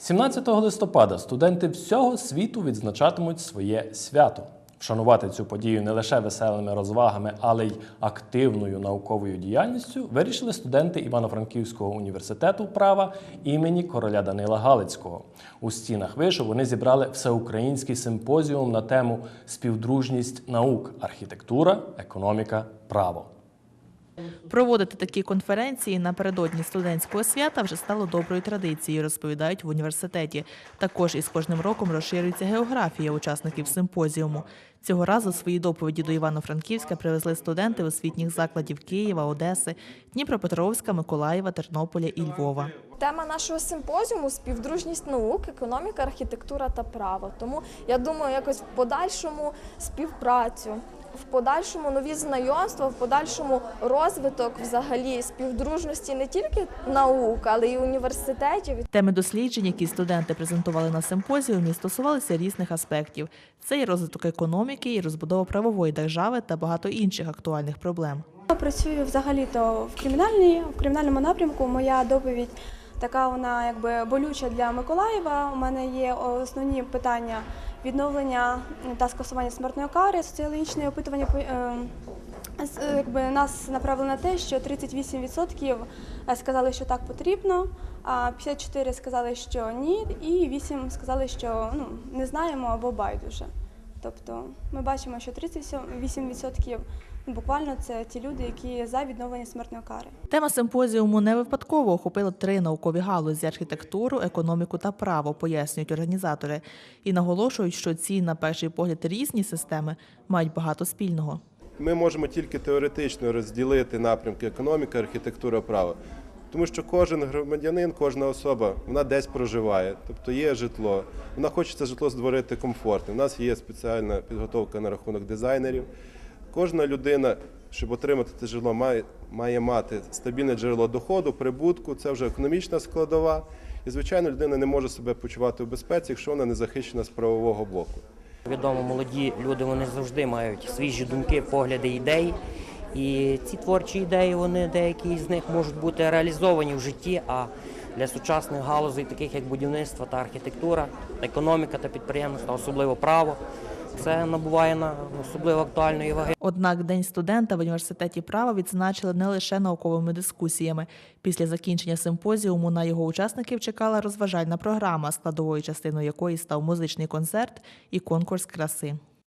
17 листопада студенти всього світу відзначатимуть своє свято. Вшанувати цю подію не лише веселими розвагами, але й активною науковою діяльністю вирішили студенти Івано-Франківського університету права імені короля Данила Галицького. У стінах вишу вони зібрали всеукраїнський симпозіум на тему співдружність наук, архітектура, економіка, право. Проводити такі конференції напередодні студентського свята вже стало доброю традицією, розповідають в університеті. Також із кожним роком розширюється географія учасників симпозіуму. Цього разу свої доповіді до Івано-Франківська привезли студенти освітніх закладів Києва, Одеси, Дніпропетровська, Миколаєва, Тернополя і Львова. Тема нашого симпозіуму співдружність наук, економіка, архітектура та право. Тому я думаю, якось в подальшому співпрацю, в подальшому нові знайомства, в подальшому розвиток взагалі співдружності не тільки наук, але й університетів. Теми досліджень, які студенти презентували на симпозіумі, стосувалися різних аспектів. Це і розвиток економіки, і розбудова правової держави та багато інших актуальних проблем. Я працюю взагалі-то в кримінальній в кримінальному напрямку. Моя доповідь така вона якби болюча для Миколаєва. У мене є основні питання відновлення та скасування смертної кари, соціологічне опитування. е, е, Якби нас направили на те, що 38% сказали, що так потрібно, а 54% сказали, що ні, і 8% сказали, що ну не знаємо або байдуже. Тобто ми бачимо, що 38% ну, буквально це ті люди, які за відновлення смертної кари. Тема симпозіуму не випадково охопила три наукові галузі архітектуру, економіку та право, пояснюють організатори, і наголошують, що ці, на перший погляд, різні системи мають багато спільного. Ми можемо тільки теоретично розділити напрямки економіка, архітектура, право. Тому що кожен громадянин, кожна особа, вона десь проживає, тобто є житло. Вона хоче це житло створити комфортним. У нас є спеціальна підготовка на рахунок дизайнерів. Кожна людина, щоб отримати це житло, має, має мати стабільне джерело доходу, прибутку. Це вже економічна складова. І, звичайно, людина не може себе почувати в безпеці, якщо вона не захищена з правового боку. Відомо, молоді люди вони завжди мають свіжі думки, погляди, ідеї. І ці творчі ідеї, вони деякі з них можуть бути реалізовані в житті. А для сучасних галузей, таких як будівництво та архітектура, економіка та підприємництво, особливо право, це набуває на особливо актуальної ваги. Однак День студента в університеті права відзначили не лише науковими дискусіями. Після закінчення симпозіуму на його учасників чекала розважальна програма, складовою частиною якої став музичний концерт і конкурс краси.